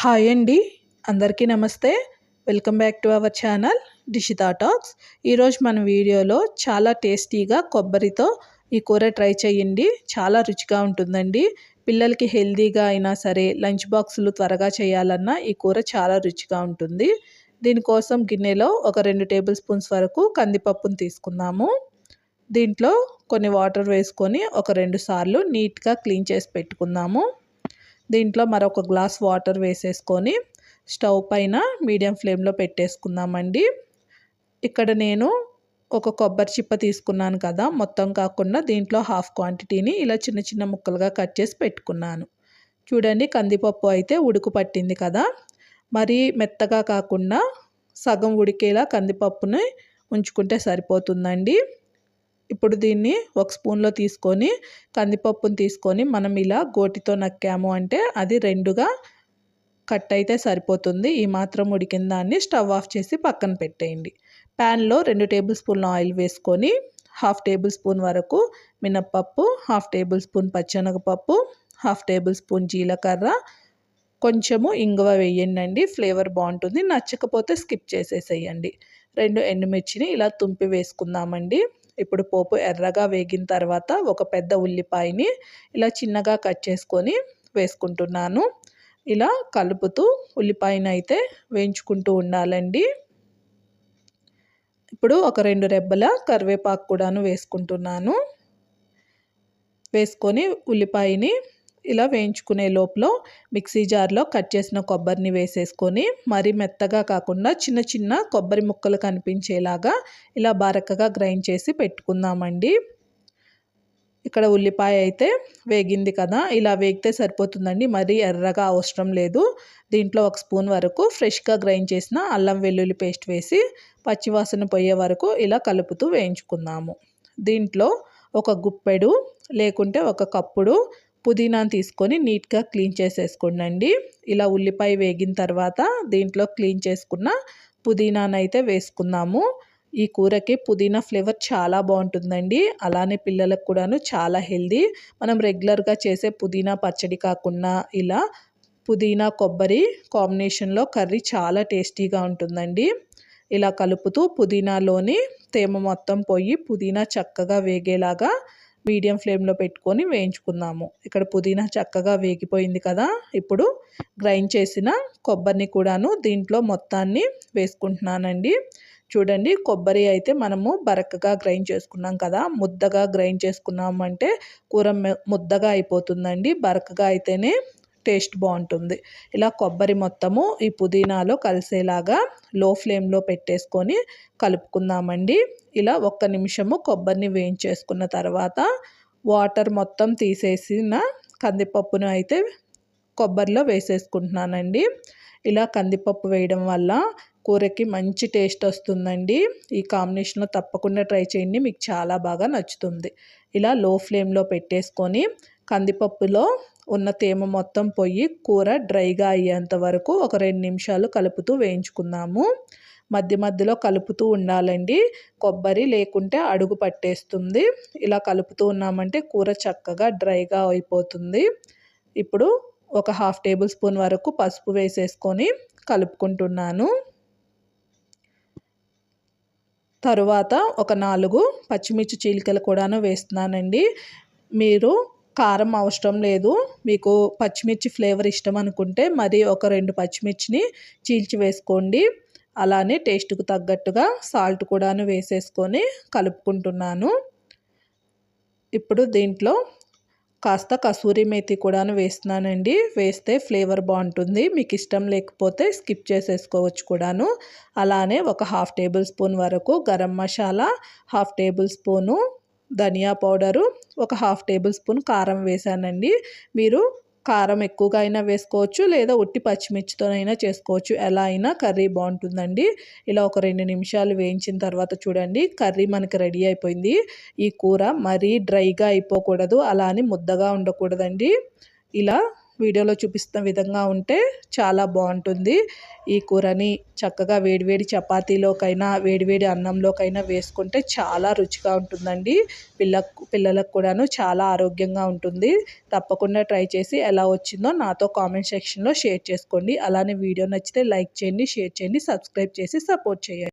Hi అండి. అందరికీ నమస్తే. Welcome back to our channel Dishita talks. ఈరోజు మన వీడియోలో చాలా టేస్టీగా కొబ్బరితో ఈ కూర ట్రై చేయండి. చాలా రుచిగా ఉంటుందండి. పిల్లలకి హెల్తీగా అయినా సరే లంచ్ బాక్సులు త్వరగా చేయాలన్నా ఈ కూర చాలా రుచిగా ఉంటుంది. దీనికోసం గిన్నెలో ఒక రెండు టేబుల్ స్పూన్స్ వరకు కందిపప్పును తీసుకుందాము. దీంట్లో కొన్ని వాటర్ వేసుకొని ఒక రెండు సార్లు నీట్గా క్లీన్ చేసి పెట్టుకుందాము. దీంట్లో మరొక గ్లాస్ వాటర్ వేసేసుకొని స్టవ్ పైన మీడియం ఫ్లేమ్లో పెట్టేసుకుందామండి. ఇక్కడ నేను ఒక కొబ్బరి చిప్ప తీసుకున్నాను కదా మొత్తం కాకుండా దీంట్లో హాఫ్ క్వాంటిటీని ఇలా చిన్న చిన్న ముక్కలుగా కట్ చేసి పెట్టుకున్నాను. చూడండి కందిపప్పు అయితే ఉడుకు పట్టింది కదా. మరీ మెత్తగా కాకుండా సగం ఉడికేలా కందిపప్పుని ఉంచుకుంటే సరిపోతుందండి. ఇప్పుడు దీన్ని ఒక స్పూన్లో తీసుకొని కందిపప్పును తీసుకొని మనం ఇలా గోటితో నక్కాము అంటే అది రెండుగా కట్ అయితే సరిపోతుంది. ఈ మాత్రం ఉడికిన దాన్ని స్టవ్ ఆఫ్ చేసి పక్కన పెట్టేయండి. ప్యాన్లో రెండు టేబుల్ స్పూన్ల ఆయిల్ వేసుకొని హాఫ్ టేబుల్ స్పూన్ వరకు మినప్పప్పు హాఫ్ టేబుల్ స్పూన్ పచ్చనగపప్పు హాఫ్ టేబుల్ స్పూన్ జీలకర్ర. కొంచెము ఇంగువ వేయండి ఫ్లేవర్ బాగుంటుంది. నచ్చకపోతే స్కిప్ చేసేసేయండి. రెండు ఎండుమిర్చిని ఇలా తుంపి వేసుకుందామండి. ఇప్పుడు పోపు ఎర్రగా వేగిన తర్వాత ఒక పెద్ద ఉల్లిపాయని ఇలా చిన్నగా కట్ చేసుకొని వేసుకుంటున్నాను. ఇలా కలుపుతూ ఉల్లిపాయను అయితే వేయించుకుంటూ ఉండాలండి. ఇప్పుడు ఒక రెండు రెబ్బల కరివేపాకు కూడాను వేసుకుంటున్నాను. వేసుకొని ఉల్లిపాయని ఇలా వేయించుకునే లోపల మిక్సీ జార్లో కట్ చేసిన కొబ్బరిని వేసేసుకొని మరీ మెత్తగా కాకుండా చిన్న చిన్న కొబ్బరి ముక్కలు కనిపించేలాగా ఇలా బారకగా గ్రైండ్ చేసి పెట్టుకుందామండి. ఇక్కడ ఉల్లిపాయ అయితే వేగింది కదా ఇలా వేగితే సరిపోతుందండి. మరీ ఎర్రగా అవసరం లేదు. దీంట్లో ఒక స్పూన్ వరకు ఫ్రెష్గా గ్రైండ్ చేసిన అల్లం వెల్లుల్లి పేస్ట్ వేసి పచ్చివాసన పోయే వరకు ఇలా కలుపుతూ వేయించుకుందాము. దీంట్లో ఒక గుప్పెడు లేకుంటే ఒక కప్పుడు పుదీనాను తీసుకొని నీట్గా క్లీన్ చేసేసుకోండి ఇలా ఉల్లిపాయ వేగిన తర్వాత దీంట్లో క్లీన్ చేసుకున్న పుదీనాను అయితే వేసుకుందాము. ఈ కూరకి పుదీనా ఫ్లేవర్ చాలా బాగుంటుందండి. అలానే పిల్లలకు కూడాను చాలా హెల్దీ మనం రెగ్యులర్గా చేసే పుదీనా పచ్చడి కాకుండా ఇలా పుదీనా కొబ్బరి కాంబినేషన్లో కర్రీ చాలా టేస్టీగా ఉంటుందండి. ఇలా కలుపుతూ పుదీనాలోని తేమ మొత్తం పోయి పుదీనా చక్కగా వేగేలాగా మీడియం ఫ్లేమ్లో పెట్టుకొని వేయించుకుందాము. ఇక్కడ పుదీనా చక్కగా వేగిపోయింది కదా. ఇప్పుడు గ్రైండ్ చేసిన కొబ్బరిని కూడాను దీంట్లో మొత్తాన్ని వేసుకుంటున్నానండి. చూడండి కొబ్బరి అయితే మనము బరకగా గ్రైండ్ చేసుకున్నాం కదా. ముద్దగా గ్రైండ్ చేసుకున్నామంటే కూర ముద్దగా అయిపోతుందండి. బరకగా అయితేనే టేస్ట్ బాగుంటుంది. ఇలా కొబ్బరి మొత్తము ఈ పుదీనాలో కలిసేలాగా లో ఫ్లేమ్లో పెట్టేసుకొని కలుపుకుందామండి. ఇలా ఒక్క నిమిషము కొబ్బరిని వేయించేసుకున్న తర్వాత వాటర్ మొత్తం తీసేసిన కందిపప్పును అయితే కొబ్బరిలో వేసేసుకుంటున్నానండి. ఇలా కందిపప్పు వేయడం వల్ల కూరకి మంచి టేస్ట్ వస్తుందండి. ఈ కాంబినేషన్లో తప్పకుండా ట్రై చేయండి మీకు చాలా బాగా నచ్చుతుంది. ఇలా లో ఫ్లేమ్లో పెట్టేసుకొని కందిపప్పులో ఉన్న తేమ మొత్తం పోయి కూర డ్రైగా అయ్యేంత వరకు ఒక రెండు నిమిషాలు కలుపుతూ వేయించుకుందాము. మధ్య మధ్యలో కలుపుతూ ఉండాలండి. కొబ్బరి లేకుంటే అడుగు పట్టేస్తుంది. ఇలా కలుపుతూ ఉన్నామంటే కూర చక్కగా డ్రైగా అయిపోతుంది. ఇప్పుడు ఒక హాఫ్ టేబుల్ స్పూన్ వరకు పసుపు వేసేసుకొని కలుపుకుంటున్నాను. తరువాత ఒక నాలుగు పచ్చిమిర్చి చీలికలు కూడాను వేస్తున్నానండి. మీరు కారం అవసరం లేదు. మీకు పచ్చిమిర్చి ఫ్లేవర్ ఇష్టం అనుకుంటే మరి ఒక రెండు పచ్చిమిర్చిని చీల్చి వేసుకోండి. అలానే టేస్ట్కు తగ్గట్టుగా సాల్ట్ కూడాను వేసేసుకొని కలుపుకుంటున్నాను. ఇప్పుడు దీంట్లో కాస్త కసూరి మేతి కూడాను వేస్తున్నానండి. వేస్తే ఫ్లేవర్ బాగుంటుంది. మీకు ఇష్టం లేకపోతే స్కిప్ చేసేసుకోవచ్చు కూడాను. అలానే ఒక హాఫ్ టేబుల్ స్పూన్ వరకు garam masala half tablespoon dhania powder ఒక హాఫ్ టేబుల్ స్పూన్ కారం వేసానండి. మీరు కారం ఎక్కువగా అయినా వేసుకోవచ్చు లేదా ఉట్టి పచ్చిమిర్చితోనైనా చేసుకోవచ్చు. ఎలా అయినా కర్రీ బాగుంటుందండి. ఇలా ఒక రెండు నిమిషాలు వేయించిన తర్వాత చూడండి కర్రీ మనకి రెడీ అయిపోయింది. ఈ కూర మరీ డ్రైగా అయిపోకూడదు అలా అని ముద్దగా ఉండకూడదండి. ఇలా వీడియోలో చూపిస్తున్న విధంగా ఉంటే చాలా బాగుంటుంది. ఈ కూరని చక్కగా వేడివేడి చపాతీలోకైనా వేడివేడి అన్నంలోకైనా వేసుకుంటే చాలా రుచిగా ఉంటుందండి. పిల్ల పిల్లలకు కూడాను చాలా ఆరోగ్యంగా ఉంటుంది. తప్పకుండా ట్రై చేసి ఎలా వచ్చిందో నాతో కామెంట్ సెక్షన్లో షేర్ చేసుకోండి. అలానే వీడియో నచ్చితే లైక్ చేయండి షేర్ చేయండి సబ్స్క్రైబ్ చేసి సపోర్ట్ చేయండి.